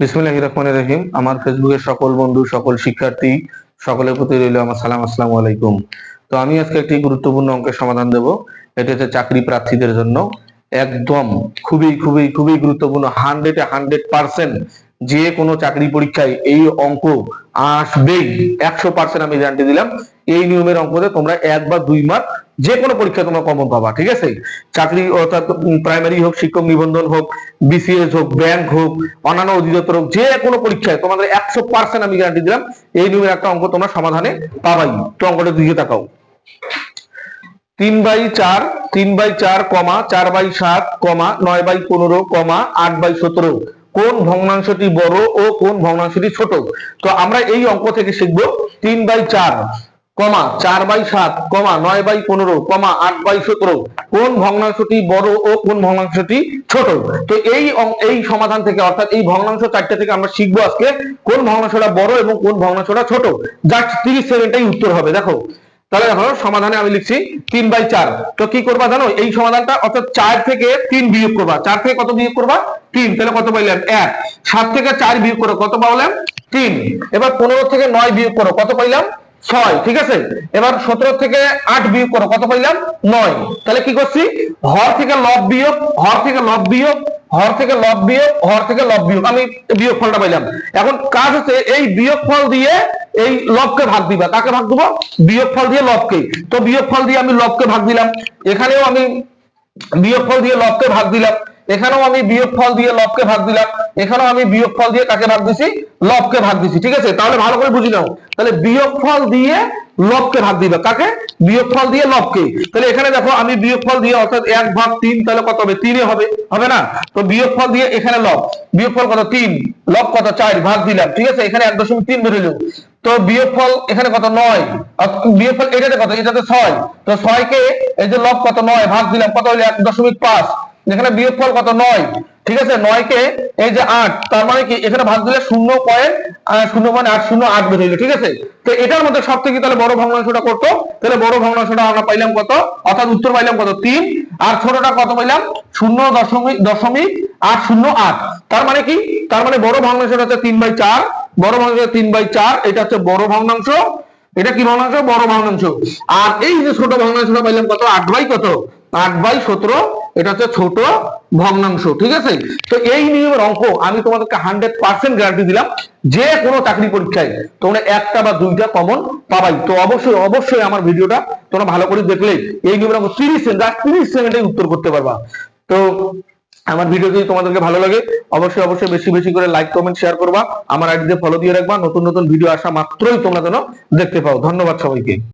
বিসমিল্লাহ রহমানির রহিম। আমার ফেসবুকের সকল বন্ধু, সকল শিক্ষার্থী, সকলের প্রতি রইল আমার সালাম, আসসালামু আলাইকুম। তো আমি আজকে একটি গুরুত্বপূর্ণ অঙ্কের সমাধান দেব। এটি হচ্ছে চাকরি প্রার্থীদের জন্য। একদম খুবই খুবই খুবই গুরুত্বপূর্ণ। হান্ড্রেডে হান্ড্রেড পার্সেন্ট যে কোনো চাকরি পরীক্ষায় এই অঙ্ক আসবেই। একশো পার্সেন্ট আমি গ্যারান্টি দিলাম। এই নিয়মের অঙ্কতে তোমরা এক বা দুই মার্ক যে কোনো পরীক্ষায় তোমরা কমন পাবা, ঠিক আছে? চাকরি অর্থাৎ প্রাইমারি হোক, শিক্ষক নিবন্ধন হোক বিসিএস হোক ব্যাংক হোক, অন্যান্য অধিদপ্তর হোক যে কোনো পরীক্ষায় তোমাদের একশো পার্সেন্ট আমি গ্যারান্টি দিলাম, এই নিয়মের একটা অঙ্ক তোমরা সমাধানে পাবাই। তো অঙ্কটা দিকে তাকাও। তিন বাই চার, তিন বাই চার কমা, চার বাই সাত কমা, নয় বাই পনেরো কমা, আট বাই সতেরো। কোন ভগ্নাংশটি বড় ও কোন ভগ্নাংশটি ছোট? তো আমরা এই অঙ্ক থেকে শিখব তিন বাই চার। কমা চার বাই সাত, কমা নয় বাই পনেরো, কমা আট বাই সতেরো। কোন ভগ্নাংশটি বড় ও কোন ভগ্নাংশটি ছোট? তো এই এই সমাধান থেকে, অর্থাৎ এই ভগ্নাংশ চারটে থেকে আমরা শিখব আজকে কোন ভগ্নাংশটা বড় এবং কোন ভগ্নাংশটা ছোট। জাস্ট তিরিশ সেকেন্ডটাই উত্তর হবে, দেখো। তাহলে দেখো, সমাধানে আমি লিখছি তিন বাই চার। তো কি করবা জানো? এই সমাধানটা অর্থাৎ চার থেকে তিন বিয়োগ করবা। চার থেকে কত বিয়োগ করবা? তিন। তাহলে কত পাইলাম? এক। সাত থেকে চার বিয়োগ করো। কত পাইলাম তিন। এবার পনেরো থেকে নয় বিয়োগ করো। কত পাইলাম? ছয়, ঠিক আছে? এবার সতেরো থেকে আট বিয়োগ করো, কত পাইলাম? নয়। তাহলে কি করছি? হর থেকে লব বিয়োগ, হর থেকে লব বিয়োগ, হর থেকে লব বিয়োগ, হর থেকে লব বিয়োগ। আমি বিয়োগ ফলটা পাইলাম। এখন কাজ হচ্ছে এই বিয়োগ ফল দিয়ে এই লবকে ভাগ দিবা। কাকে ভাগ দিব? বিয়োগ ফল দিয়ে লবকে তো বিয়োগ ফল দিয়ে আমি লবকে ভাগ দিলাম। এখানেও আমি বিয়োগ ফল দিয়ে লবকে ভাগ দিলাম। এখানেও আমি বিয়োগ ফল দিয়ে লবকে ভাগ দিলাম। এখানেও আমি বিয়োগ ফল দিয়ে কাকে ভাগ দিছি? লবকে ভাগ দিছি, ঠিক আছে? তাহলে ভালো করে বুঝি নাও। তাহলে বিয়োগ ফল দিয়ে লবকে ভাগ দিবা। কাকে? বিয়োগ ফল দিয়ে লবকে তাহলে এখানে দেখো, আমি বিয়োগ ফল দিয়ে অর্থাৎ এক ভাগ তিন, তাহলে কত হবে? তিনই হবে। হবে না? তো বিয়োগ ফল দিয়ে এখানে লব। বিয়োগ ফল কত? তিন। লব কত? চার। ভাগ দিলাম, ঠিক আছে? এখানে এক দশমিক তিন বেরোলো তো বিয়োগ ফল এখানে কত? নয়। বিয়োগ ফল এটাতে কত? এটাতে ছয়। তো ছয় কে এই যে লব কত? নয়। ভাগ দিলাম, কত হলো? এক দশমিক পাঁচ। এখানে বিয়োগ ফল কত? নয়। ঠিক আছে? নয় কে? এই যে আট। তার মানে কি? এখানে ভাগ দিলে শূন্য পয়েন্ট শূন্য পয়েন্ট আট, শূন্য আট বের হইল। ঠিক আছে? তো এটার মধ্যে সব থেকে তাহলে বড় ভগ্নাংশটা করতো তাহলে বড় ভগ্নাংশটা আমরা পাইলাম কত? অর্থাৎ উত্তর পাইলাম কত? তিন। আর ছোটটা কত পাইলাম? শূন্য দশমিক দশমিক আট, শূন্য আট। তার মানে কি? তার মানে বড় ভগ্নাংশটা হচ্ছে তিন বাই চার। বড় ভগ্নাংশ তিন বাই চার। এটা হচ্ছে বড় ভগ্নাংশ। এটা কি ভগ্নাংশ? বড় ভগ্নাংশ। আর এই যে ছোট ভগ্নাংশটা পাইলাম কত? আট বাই কত? আট বাই সতেরো এটা হচ্ছে ছোট ভগ্নাংশ, ঠিক আছে? তো এই নিয়মের অঙ্ক আমি তোমাদেরকে হান্ড্রেড পার্সেন্ট গ্যারান্টি দিলাম, যে কোনো চাকরি পরীক্ষায় তোমরা একটা বা দুইটা কমন পাবাই। তো অবশ্যই অবশ্যই আমার ভিডিওটা তোমরা ভালো করে দেখলে, এই নিয়মের অঙ্ক তিরিশ সেকেন্ড তিরিশ সেকেন্ডে উত্তর করতে পারবা। তো আমার ভিডিও যদি তোমাদেরকে ভালো লাগে, অবশ্যই অবশ্যই বেশি বেশি করে লাইক কমেন্ট শেয়ার করবা। আমার আইডিতে ফলো দিয়ে রাখবা। নতুন নতুন ভিডিও আসা মাত্রই তোমরা যেন দেখতে পাও। ধন্যবাদ সবাইকে।